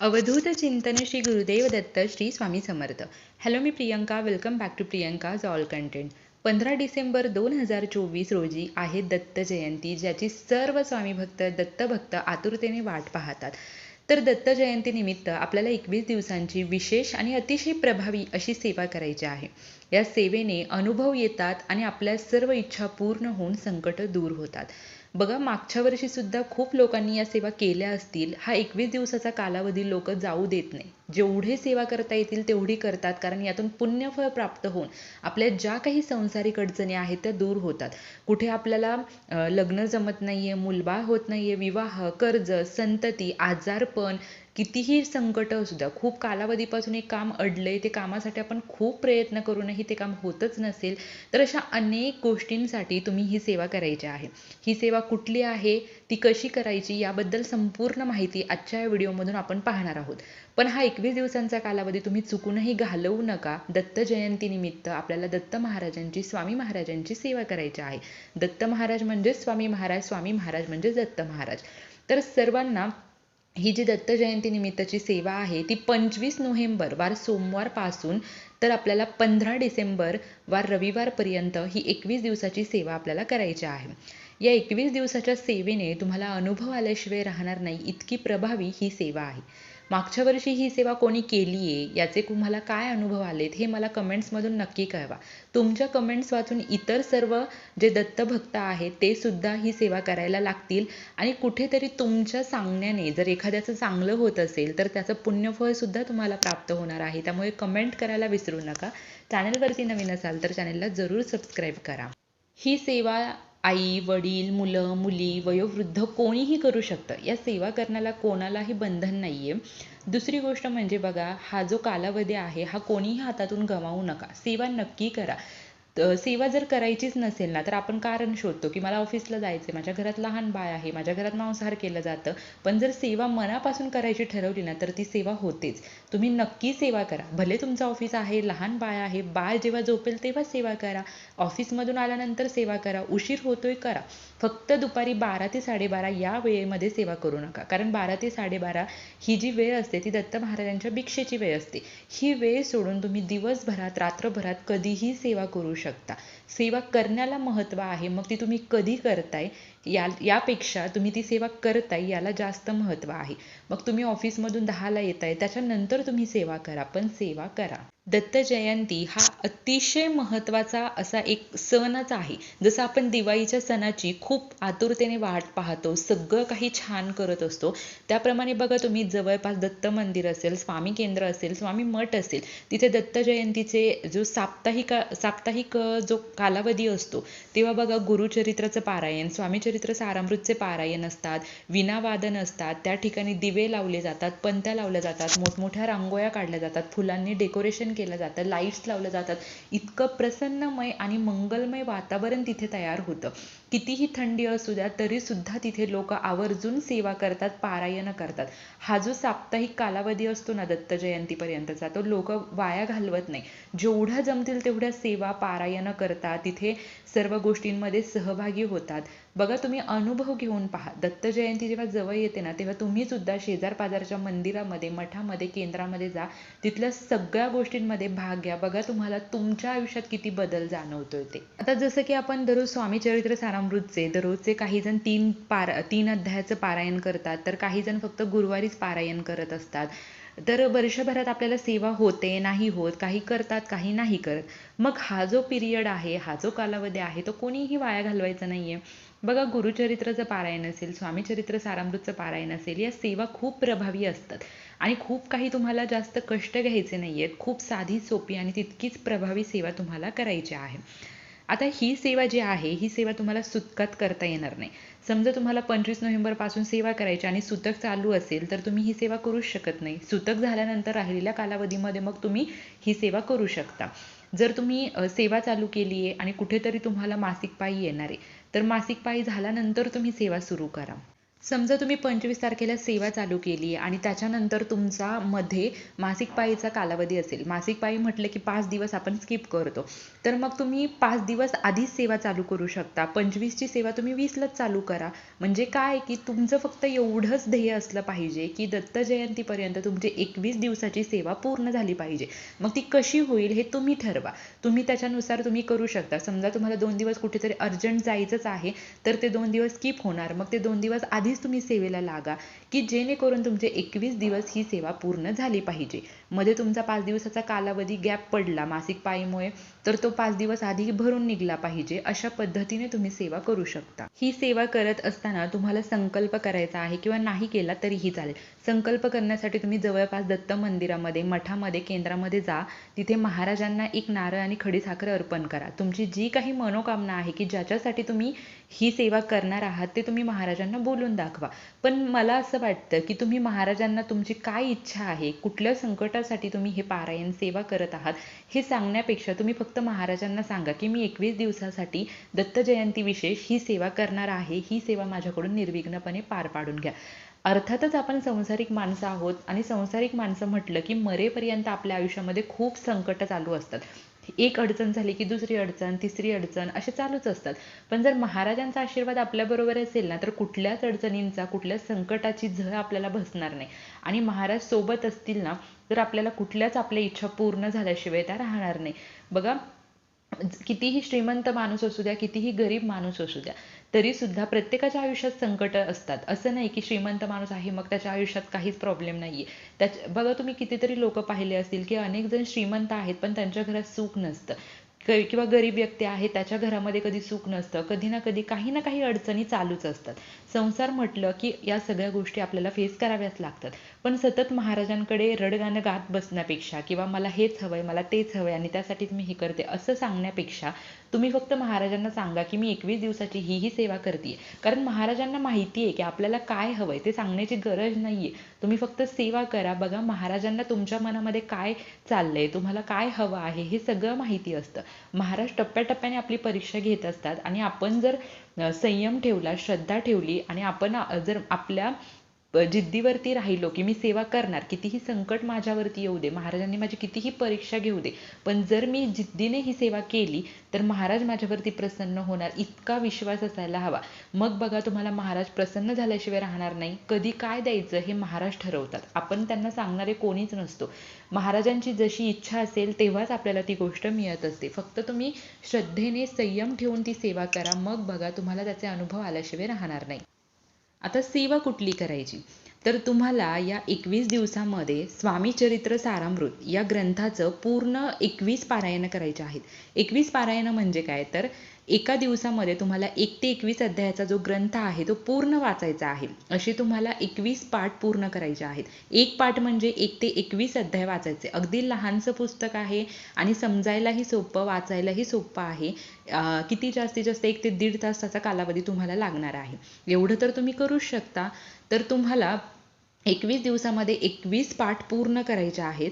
अवधूत चिंतन Shri Gurudev Datta Shri Swami Samarth. Hello me Priyanka welcome back to Priyanka's all content पंधरा December दोन हजार चोवीस रोजी आहे दत्त जयंती ज्याची सर्व स्वामी भक्त दत्तभक्त आतुरतेने वाट पाहतात. तर दत्त जयंतीनिमित्त आपल्याला एकवीस दिवसांची विशेष आणि अतिशय प्रभावी अशी सेवा करायची आहे. या सेवेने अनुभव येतात आणि आपल्या सर्व इच्छा पूर्ण होऊन संकट दूर होतात. बघा मागच्या वर्षी सुद्धा खूप लोकांनी या सेवा केल्या असतील. हा एकवीस दिवसाचा कालावधी लोक जाऊ देत नाही. जेवढे सेवा करता येतील तेवढी करतात. कारण यातून पुण्यफळ प्राप्त होऊन आपल्या ज्या काही संसारिक अडचणी आहेत त्या दूर होतात. कुठे आपल्याला लग्न जमत नाहीये मुलबाळ होत नाहीये विवाह कर्ज संतती आजारपण कितीही संकट असू द्या खूप कालावधीपासून एक काम अडलंय ते कामासाठी आपण खूप प्रयत्न करूनही ते काम होतच नसेल तर अशा अनेक गोष्टींसाठी तुम्ही ही सेवा करायची आहे. ही सेवा कुठली आहे ती कशी करायची याबद्दल संपूर्ण माहिती आजच्या या व्हिडिओमधून आपण पाहणार आहोत. पण हा एकवीस दिवसांचा कालावधी तुम्ही चुकूनही घालवू नका. दत्त जयंतीनिमित्त आपल्याला दत्त महाराजांची स्वामी महाराजांची सेवा करायची आहे. दत्त महाराज म्हणजे स्वामी महाराज स्वामी महाराज म्हणजे दत्त महाराज. तर सर्वांना ही जी दत्त जयंती निमित्तची सेवा आहे ती पंचवीस नोव्हेंबर वार सोमवारपासून तर आपल्याला पंधरा डिसेंबर वार रविवारपर्यंत ही एकवीस दिवसाची सेवा आपल्याला करायची आहे. या एकवीस दिवसाच्या सेवेने तुम्हाला अनुभव आल्याशिवाय राहणार नाही इतकी प्रभावी ही सेवा आहे. मागच्या वर्षी ही सेवा कोणी केली आहे याचे तुम्हाला काय अनुभव आलेत? हे मला कमेंट्समधून नक्की कळवा. तुमच्या कमेंट्स वाचून इतर सर्व जे दत्तभक्त आहेत ते सुद्धा ही सेवा करायला लागतील. आणि कुठेतरी तुमच्या सांगण्याने जर एखाद्याचं चांगलं होत असेल तर त्याचं पुण्यफळ सुद्धा तुम्हाला प्राप्त होणार आहे. त्यामुळे कमेंट करायला विसरू नका. चॅनलवरती नवीन असाल तर चॅनलला जरूर सबस्क्राईब करा. ही सेवा आई वडील मुलं मुली वयोवृद्ध कोणीही करू शकतं. या सेवा करण्याला कोणालाही बंधन नाही आहे दुसरी गोष्ट म्हणजे बघा हा जो कालावधी आहे हा कोणीही हातातून गमावू नका. सेवा नक्की करा. सेवा जर करायचीच नसेल ना तर आपण कारण शोधतो की मला ऑफिसला जायचं माझ्या घरात लहान बाळ आहे माझ्या घरात मांसाहार केलं जातं. पण जर सेवा मनापासून करायची ठरवली ना तर ती सेवा होतेच. तुम्ही नक्की सेवा करा. भले तुमचं ऑफिस आहे लहान बाळ आहे बाळ जेव्हा झोपेल तेव्हा सेवा करा. ऑफिसमधून आल्यानंतर सेवा करा. उशीर होतोय करा. फक्त दुपारी बारा ते साडेबारा या वेळेमध्ये सेवा करू नका. कारण बारा ते साडेबारा ही जी वेळ असते ती दत्त महाराजांच्या भिक्षेची वेळ असते. ही वेळ सोडून तुम्ही दिवसभरात रात्रभरात कधीही सेवा करू शकता. सेवा करण्याला महत्त्व आहे. मग ती तुम्ही कधी करताय या यापेक्षा तुम्ही ती सेवा करताय याला जास्त महत्त्व आहे. मग तुम्ही ऑफिसमधून दहाला येताय त्याच्यानंतर तुम्ही सेवा करा पण सेवा करा. दत्त जयंती हा अतिशय महत्त्वाचा असा एक सणच आहे. जसं आपण दिवाळीच्या सणाची खूप आतुरतेने वाट पाहतो सगळं काही छान करत असतो. त्याप्रमाणे बघा तुम्ही जवळपास दत्त मंदिर असेल स्वामी केंद्र असेल स्वामी मठ असेल तिथे दत्त जयंतीचे जो साप्ताहिक साप्ताहिक जो कालावधी असतो तेव्हा बघा गुरुचरित्राचं पारायण स्वामीचरित्र सारामृतचे पारायण असतात विनावादन असतात त्या ठिकाणी दिवे लावले जातात पंत्या लावल्या जातात मोठमोठ्या रांगोळ्या काढल्या जातात फुलांनी डेकोरेशन केलं जातं लाईट्स लावल्या जातात. इतकं प्रसन्नमय आणि मंगलमय वातावरण तिथे तयार होतं. कितीही थंडी असू द्या तरी सुद्धा तिथे लोक आवर्जून सेवा करतात पारायण करतात. हा जो साप्ताहिक कालावधी असतो ना दत्त जयंतीपर्यंतचा तो लोक वाया घालवत नाही. जेवढ्या जमतील तेवढ्या सेवा पारायण करतात. तिथे सर्व गोष्टींमध्ये सहभागी होतात. बघा तुम्ही अनुभव घेऊन पहा. दत्त जयंती जेव्हा जवळ येते ना तेव्हा तुम्ही सुद्धा शेजार पाजारच्या मंदिरामध्ये मठामध्ये केंद्रामध्ये जा. तिथल्या सगळ्या गोष्टींमध्ये भाग घ्या. बघा तुम्हाला तुमच्या आयुष्यात किती बदल जाणवतोय ते. आता जसं की आपण दररोज स्वामी चरित्र सारामृतचे दररोजचे काही जण तीन पार तीन अध्यायाचं पारायण करतात. तर काही जण फक्त गुरुवारीच पारायण करत असतात. तर वर्षभरात आपल्याला सेवा होते नाही होत काही करतात काही नाही करत. मग हा जो पिरियड आहे हा जो कालावधी आहे तो कोणीही वाया घालवायचा नाहीये. बघा गुरुचरित्राचं पारायण असेल स्वामीचरित्र सारामृतचं पारायण असेल या सेवा खूप प्रभावी असतात. आणि खूप काही तुम्हाला जास्त कष्ट घ्यायचे नाही आहेत खूप साधी सोपी आणि तितकीच प्रभावी सेवा तुम्हाला करायची आहे. आता ही सेवा जी आहे ही सेवा तुम्हाला सुतकात करता येणार नाही. समजा तुम्हाला पंचवीस नोव्हेंबरपासून सेवा करायची आणि सुतक चालू असेल तर तुम्ही ही सेवा करूच शकत नाही. सुतक झाल्यानंतर राहिलेल्या कालावधीमध्ये मग तुम्ही ही सेवा करू शकता. जर तुम्ही सेवा चालू केली आहे आणि कुठेतरी तुम्हाला मासिक पाळी येणार आहे तर मासिक पाळी झाल्यानंतर तुम्ही सेवा सुरू करा. समजा तुम्ही पंचवीस तारखेला सेवा चालू केली आणि त्याच्यानंतर तुमचा मध्ये मासिक पाळीचा कालावधी असेल. मासिक पाळी म्हटलं की पाच दिवस आपण स्किप करतो. तर मग तुम्ही पाच दिवस आधीच सेवा चालू करू शकता. पंचवीसची सेवा तुम्ही वीसलाच चालू करा. म्हणजे काय की तुमचं फक्त एवढंच ध्येय असलं पाहिजे की दत्त जयंतीपर्यंत तुमची एकवीस दिवसाची सेवा पूर्ण झाली पाहिजे. मग ती कशी होईल हे तुम्ही ठरवा. तुम्ही त्याच्यानुसार तुम्ही करू शकता. समजा तुम्हाला दोन दिवस कुठेतरी अर्जंट जायचंच आहे तर ते दोन दिवस स्किप होणार. मग ते दोन दिवस आधीच तुम्ही सेवेला लागा की जेणेकरून तुमचे एकवीस दिवस ही सेवा पूर्ण झाली पाहिजे. मध्ये तुमचा पाच दिवसाचा कालावधी गॅप पडला मासिक पाळीमुळे तर तो पाच दिवस आधी भरून निघला पाहिजे अशा पद्धतीने तुम्ही सेवा करू शकता. ही सेवा करत असताना तुम्हाला संकल्प करायचा आहे किंवा नाही केला तरीही चालेल. संकल्प करण्यासाठी तुम्ही जवळपास दत्त मंदिरामध्ये मठामध्ये केंद्रामध्ये जा. तिथे महाराजांना एक नारळ आणि खडीसाखर अर्पण करा. तुमची जी काही मनोकामना आहे की ज्याच्यासाठी तुम्ही ही सेवा करणार आहात ते तुम्ही महाराजांना बोलून द्या दाखवा. पण मला असं वाटतं की तुम्ही महाराजांना तुमची काय इच्छा आहे कुठल्या संकटासाठी तुम्ही हे पारायण सेवा करत आहात हे सांगण्यापेक्षा तुम्ही फक्त महाराजांना सांगा की मी एकवीस दिवसासाठी दत्त जयंती विशेष ही सेवा करणार आहे ही सेवा माझ्याकडून निर्विघ्नपणे पार पाडून घ्या. अर्थातच आपण संसारिक माणसं आहोत आणि संसारिक माणसं म्हटलं की मरेपर्यंत आपल्या आयुष्यामध्ये खूप संकट चालू असतात. एक अडचण झाली की दुसरी अडचण तिसरी अडचण असे चालूच असतात. पण जर महाराजांचा आशीर्वाद आपल्याबरोबर असेल ना तर कुठल्याच अडचणींचा कुठल्याच संकटाची झळ आपल्याला बसणार नाही. आणि महाराज सोबत असतील ना तर आपल्याला कुठल्याच आपल्या इच्छा पूर्ण झाल्याशिवाय त्या राहणार नाही. बघा कितीही श्रीमंत माणूस असू द्या कितीही गरीब माणूस असू द्या तरी सुद्धा प्रत्येकाच्या आयुष्यात संकट असतात. असं नाही की श्रीमंत माणूस आहे मग त्याच्या आयुष्यात काहीच प्रॉब्लेम नाहीये. त्याच्या बघा तुम्ही कितीतरी लोक पाहिले असतील की अनेक जण श्रीमंत आहेत पण त्यांच्या घरात सुख नसतं. किंवा गरीब व्यक्ती आहे त्याच्या घरामध्ये कधी सुख नसतं कधी ना कधी काही ना काही अडचणी चालूच असतात. संसार म्हटलं की या सगळ्या गोष्टी आपल्याला फेस कराव्याच लागतात. पण सतत महाराजांकडे रडगाणं गात बसण्यापेक्षा किंवा मला हेच हवंय मला तेच हवंय आणि त्यासाठीच मी हे करते असं सांगण्यापेक्षा तुम्ही फक्त महाराजांना सांगा की मी एकवीस दिवसाची ही ही सेवा करते कारण महाराजांना माहिती आहे की आपल्याला काय हवंय ते सांगण्याची गरज नाहीये. तुम्ही फक्त सेवा करा. बघा महाराजांना तुमच्या मनामध्ये काय चाललंय तुम्हाला काय हवं आहे हे सगळं माहिती असतं. महाराज टप्प्याटप्प्याने आपली परीक्षा घेत असतात आणि आपण जर संयम ठेवला श्रद्धा ठेवली आणि आपण जर आपल्या जिद्दीवरती राहिलो की मी सेवा करणार कितीही संकट माझ्यावरती येऊ दे महाराजांनी माझी कितीही परीक्षा घेऊ दे पण जर मी जिद्दीने ही सेवा केली तर महाराज माझ्यावरती प्रसन्न होणार इतका विश्वास असायला हवा. मग बघा तुम्हाला महाराज प्रसन्न झाल्याशिवाय राहणार नाही. कधी काय द्यायचं हे महाराज ठरवतात. आपण त्यांना सांगणारे कोणीच नसतो. महाराजांची जशी इच्छा असेल तेव्हाच आपल्याला ती गोष्ट मिळत असते. फक्त तुम्ही श्रद्धेने संयम ठेवून ती सेवा करा. मग बघा तुम्हाला त्याचे अनुभव आल्याशिवाय राहणार नाही. आता सेवा कुठली करायची? तर तुम्हाला या एकवीस दिवसामध्ये स्वामी चरित्र सारामृत या ग्रंथाचं पूर्ण एकवीस पारायण करायचे आहेत. एकवीस पारायण म्हणजे काय? तर एका दिवसामध्ये तुम्हाला एक ते एकवीस अध्यायाचा जो ग्रंथ आहे तो पूर्ण वाचायचा आहे. असे तुम्हाला एकवीस पाठ पूर्ण करायचे आहेत. एक पाठ म्हणजे एक ते एकवीस अध्याय वाचायचे. अगदी लहानसं पुस्तक आहे आणि समजायलाही सोपं वाचायलाही सोपं आहे. किती जास्तीत जास्त एक ते दीड तास त्याचा कालावधी तुम्हाला लागणार आहे. एवढं तर तुम्ही करूच शकता. तर तुम्हाला एकवीस दिवसामध्ये एकवीस पाठ पूर्ण करायचे आहेत.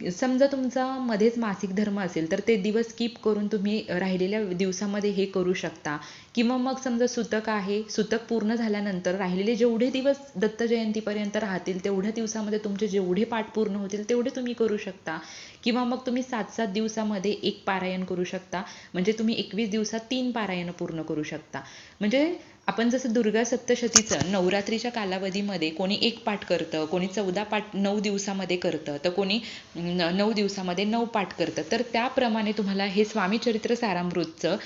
समजा तुमचा मध्येच मासिक धर्म असेल तर ते दिवस स्किप करून तुम्ही राहिलेल्या दिवसामध्ये हे करू शकता. किंवा मग समजा सुतक आहे सुतक पूर्ण झाल्यानंतर राहिलेले जेवढे दिवस दत्त जयंतीपर्यंत राहतील तेवढ्या दिवसामध्ये तुमचे जेवढे पाठ पूर्ण होतील तेवढे तुम्ही करू शकता. किंवा मग तुम्ही सात सात दिवसामध्ये एक पारायण करू शकता. म्हणजे तुम्ही एकवीस दिवसात तीन पारायण पूर्ण करू शकता. म्हणजे आपण जसं दुर्गा सप्तशतीचं नवरात्रीच्या कालावधीमध्ये कोणी एक पाठ करतं कोणी चौदा पाठ नऊ दिवसामध्ये करतं तर कोणी नऊ दिवसामध्ये नऊ पाठ करतं. तर त्याप्रमाणे तुम्हाला हे स्वामी चरित्र सारामृतचं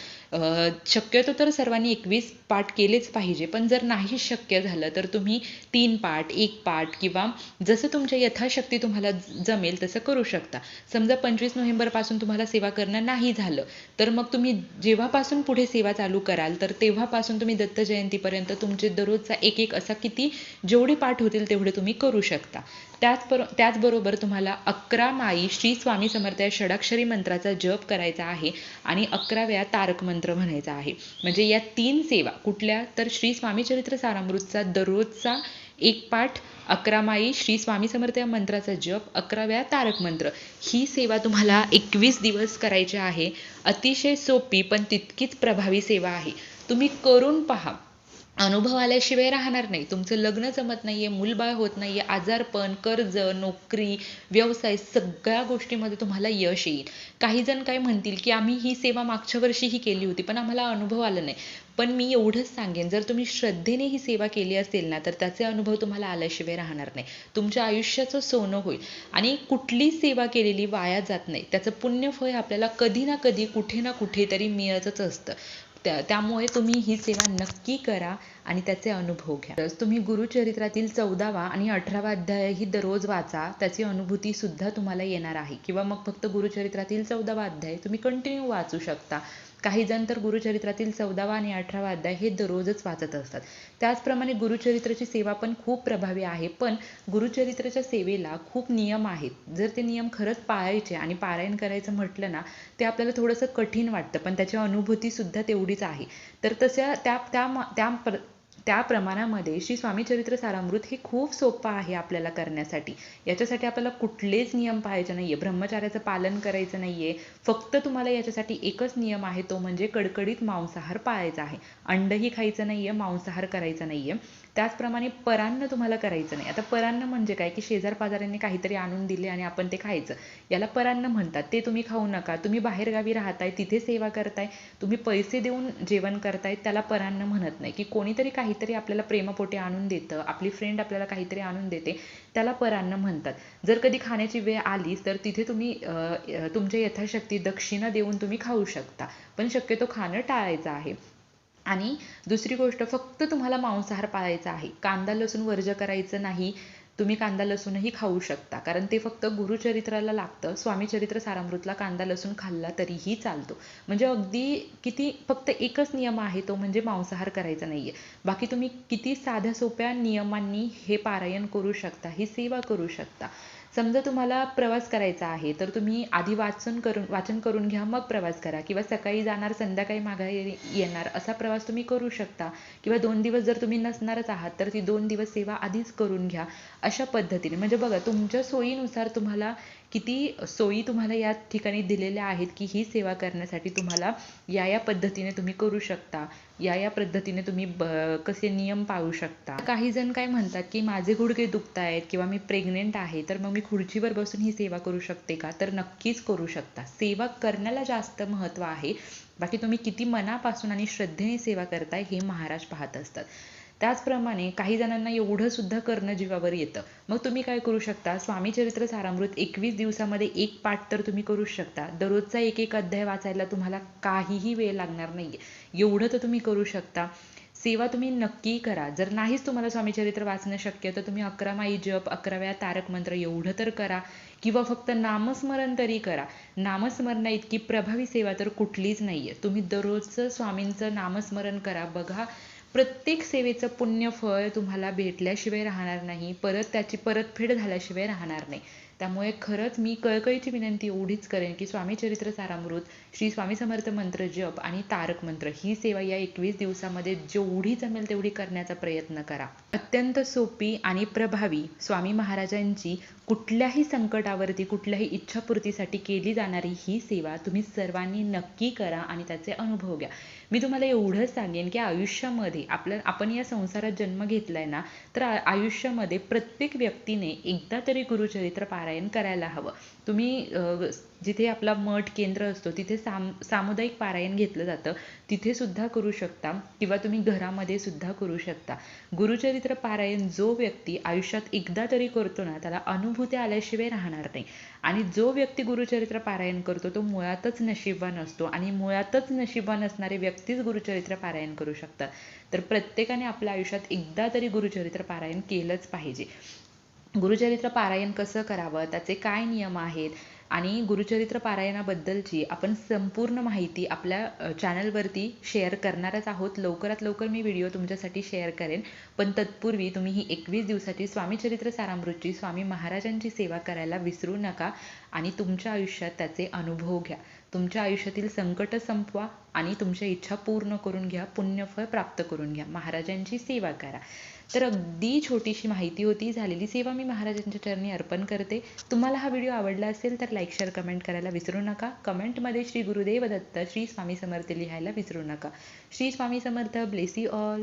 शक्यतो तर सर्वांनी एकवीस पाठ केलेच पाहिजे पण जर नाही शक्य झालं तर तुम्ही तीन पाठ एक पाठ किंवा जसं तुमच्या यथाशक्ती तुम्हाला जमेल तसं करू शकता. समजा पंचवीस नोव्हेंबरपासून तुम्हाला सेवा करणं नाही झालं तर मग तुम्ही जेव्हापासून पुढे सेवा चालू कराल तर तेव्हापासून तुम्ही दत्त जयंतीपर्यंत तुमचे दररोजचा एक एक असा किती जेवढे पाठ होतील तेवढे तुम्ही करू शकता. त्याच त्याचबरोबर तुम्हाला अकरा माई श्री स्वामी समर्थ या षडाक्षरी मंत्राचा जप करायचा आहे आणि अकरा वेळा तारक मंत्र म्हणायचा आहे. म्हणजे या तीन सेवा कुठल्या तर श्री स्वामी चरित्र सारामृतचा दररोजचा एक पाठ अकरा माई श्री स्वामी समर्थ या मंत्राचा जप अकरा वेळा तारक मंत्र ही सेवा तुम्हाला एकवीस दिवस करायची आहे. अतिशय सोपी पण तितकीच प्रभावी सेवा आहे. तुम्ही करून पहा. अनुभव आल्याशिवाय राहणार नाही. तुमचं लग्न जमत नाहीये मूलबाळ होत नाहीये आजारपण कर्ज नोकरी व्यवसाय सगळ्या गोष्टीमध्ये तुम्हाला यश येईल. काही जण काय म्हणतील की आम्ही ही सेवा मागच्या वर्षीही केली होती पण आम्हाला अनुभव आला नाही. पण मी एवढंच सांगेन जर तुम्ही श्रद्धेने ही सेवा केली असेल ना तर त्याचे अनुभव तुम्हाला आल्याशिवाय राहणार नाही. तुमच्या आयुष्याचं सोनं होईल. आणि कुठली सेवा केलेली वाया जात नाही. त्याचं पुण्यफळ आपल्याला कधी ना कधी कुठे ना कुठेतरी मिळतच असतं. त्या त्यामुळे तुम्ही ही सेवा नक्की करा आणि त्याचे अनुभव घ्या. तुम्ही गुरुचरित्रातील चौदावा आणि अठरावा अध्यायही दररोज वाचा त्याची अनुभूती सुद्धा तुम्हाला येणार आहे. किंवा मग फक्त गुरुचरित्रातील चौदावा अध्याय तुम्ही कंटिन्यू वाचू शकता. काही जण तर गुरुचरित्रातील चौदावा आणि अठरावा अध्याय हे दररोजच वाचत असतात. त्याचप्रमाणे गुरुचरित्राची सेवा पण खूप प्रभावी आहे पण गुरुचरित्राच्या सेवेला खूप नियम आहेत. जर ते नियम खरंच पाळायचे आणि पारायण करायचं म्हटलं ना ते आपल्याला थोडंसं कठीण वाटतं पण त्याची अनुभूतीसुद्धा तेवढीच आहे. तर तशा त्या त्या त्या प्र त्या प्रमाणामध्ये श्री स्वामी चरित्र सारामृत हे खूप सोपं आहे आपल्याला करण्यासाठी. याच्यासाठी आपल्याला कुठलेच नियम पाहायचे नाहीये. ब्रह्मचार्याचं पालन करायचं नाहीये. फक्त तुम्हाला याच्यासाठी एकच नियम आहे तो म्हणजे कडकडीत मांसाहार पाळायचा आहे. अंडही खायचं नाहीये मांसाहार करायचा नाहीये. त्याचप्रमाणे परान्न तुम्हाला करायचं नाही. आता परान्न म्हणजे काय? की शेजार पाजाऱ्यांनी काहीतरी आणून दिले आणि आपण ते खायचं. याला परान्न म्हणतात. ते तुम्ही खाऊ नका. तुम्ही बाहेरगावी राहताय तिथे सेवा करताय तुम्ही पैसे देऊन जेवण करताय त्याला परान्न म्हणत नाही. की कोणीतरी काहीतरी आपल्याला प्रेमापोटी आणून देतं आपली फ्रेंड आपल्याला काहीतरी आणून देते त्याला परान्न म्हणतात. जर कधी खाण्याची वेळ आलीच तर तिथे तुम्ही तुमच्या यथाशक्ती दक्षिणा देऊन तुम्ही खाऊ शकता. पण शक्यतो खाणं टाळायचं आहे. आणि दुसरी गोष्ट फक्त तुम्हाला मांसाहार पाळायचा आहे. कांदा लसूण वर्ज करायचं नाही तुम्ही कांदा लसूणही खाऊ शकता. कारण ते फक्त गुरुचरित्राला लागतं. स्वामी चरित्र सारामृतला कांदा लसूण खाल्ला तरीही चालतो. म्हणजे अगदी किती फक्त एकच नियम आहे तो म्हणजे मांसाहार करायचा नाहीये. बाकी तुम्ही किती साध्या सोप्या नियमांनी हे पारायण करू शकता ही सेवा करू शकता. समजा तुम्हाला प्रवास करायचा आहे तर तुम्ही आधी वाचन करून वाचन करून घ्या मग प्रवास करा. किंवा सकाळी जाणार संध्याकाळी माघारी येणार असा प्रवास तुम्ही करू शकता. किंवा दोन दिवस जर तुम्ही नसणारच आहात तर ती दोन दिवस सेवा आधीच करून घ्या अशा पद्धतीने. म्हणजे बघा तुमच्या सोयीनुसार तुम्हाला किती सोयी तुम्हाला या ठिकाणी दिलेल्या आहेत की ही सेवा करण्यासाठी तुम्हाला या या पद्धतीने तुम्ही करू शकता या या पद्धतीने तुम्ही कसे नियम पाळू शकता. काही जण काय म्हणतात की माझे गुडघे दुखतायत किंवा मी प्रेग्नेंट आहे तर मग मी खुर्चीवर बसून ही सेवा करू शकते का? तर नक्कीच करू शकता. सेवा करण्याला जास्त महत्त्व आहे. बाकी तुम्ही किती मनापासून आणि श्रद्धेने सेवा करताय हे महाराज पाहत असतात. त्याचप्रमाणे काही जणांना एवढं सुद्धा करणं जीवावर येतं. मग तुम्ही काय करू शकता? स्वामी चरित्र सारामृत एकवीस दिवसामध्ये एक पाठ तर तुम्ही करू शकता. दररोजचा एक एक अध्याय वाचायला तुम्हाला काहीही वेळ लागणार नाहीये. एवढं तर तुम्ही करू शकता. सेवा तुम्ही नक्की करा. जर नाहीच तुम्हाला स्वामी चरित्र वाचणं शक्य तर तुम्ही अकरा माई जप अकराव्या तारक मंत्र एवढं तर करा. किंवा फक्त नामस्मरण तरी करा. नामस्मरणा इतकी प्रभावी सेवा तर कुठलीच नाहीये. तुम्ही दररोजचं स्वामींचं नामस्मरण करा. बघा प्रत्येक सेवेचं पुण्यफळ तुम्हाला भेटल्याशिवाय राहणार नाही. परत त्याची परतफेड झाल्याशिवाय राहणार नाही. त्यामुळे खरंच मी कळकळीची विनंती एवढीच करेन की स्वामी चरित्र सारामृत श्री स्वामी समर्थ मंत्र जप आणि तारक मंत्र ही सेवा या एकवीस दिवसामध्ये जेवढी जमेल तेवढी करण्याचा प्रयत्न करा. अत्यंत सोपी आणि प्रभावी स्वामी महाराजांची कुठल्याही संकटावरती कुठल्याही इच्छापूर्तीसाठी केली जाणारी ही सेवा तुम्ही सर्वांनी नक्की करा आणि त्याचे अनुभव घ्या. मी तुम्हाला एवढंच सांगेन की आयुष्यामध्ये आपल्या आपण या संसारात जन्म घेतलाय ना तर आयुष्यामध्ये प्रत्येक व्यक्तीने एकदा तरी गुरुचरित्र पारायण करायला हवं. तुम्ही जिथे आपला मठ केंद्र असतो तिथे साम सामुदायिक पारायण घेतलं जातं. तिथे सुद्धा करू शकता किंवा तुम्ही घरामध्ये सुद्धा करू शकता. गुरुचरित्र पारायण जो व्यक्ती आयुष्यात एकदा तरी करतो ना त्याला अनुभूती आल्याशिवाय राहणार नाही. आणि जो व्यक्ती गुरुचरित्र पारायण करतो तो मुळातच नशिबवान असतो आणि मुळातच नशिबवान असणारे व्यक्तीच गुरुचरित्र पारायण करू शकतात. तर प्रत्येकाने आपल्या आयुष्यात एकदा तरी गुरुचरित्र पारायण केलंच पाहिजे. गुरुचरित्र पारायण कसं करावं? त्याचे काय नियम आहेत? आणि गुरुचरित्र पारायणाबद्दलची आपण संपूर्ण माहिती आपल्या चॅनलवरती शेअर करणारच आहोत. लवकरात लवकर मी व्हिडिओ तुमच्यासाठी शेअर करेन. पण तत्पूर्वी तुम्ही ही एकवीस दिवसाची स्वामी चरित्र सारामृतची स्वामी महाराजांची सेवा करायला विसरू नका आणि तुमच्या आयुष्यात त्याचे अनुभव घ्या. तुमच्या आयुष्यातील संकट संपवा आणि तुमच्या इच्छा पूर्ण करून घ्या पुण्यफळ प्राप्त करून घ्या. महाराजांची सेवा करा. तर अगदी छोटीशी माहिती होती झालेली सेवा मी महाराजांच्या चरणी अर्पण करते. तुम्हाला हा व्हिडिओ आवडला असेल तर लाईक शेअर कमेंट करायला विसरू नका. कमेंटमध्ये श्री गुरुदेव दत्त श्री स्वामी समर्थ लिहायला विसरू नका. Shri Swami Samarth bless all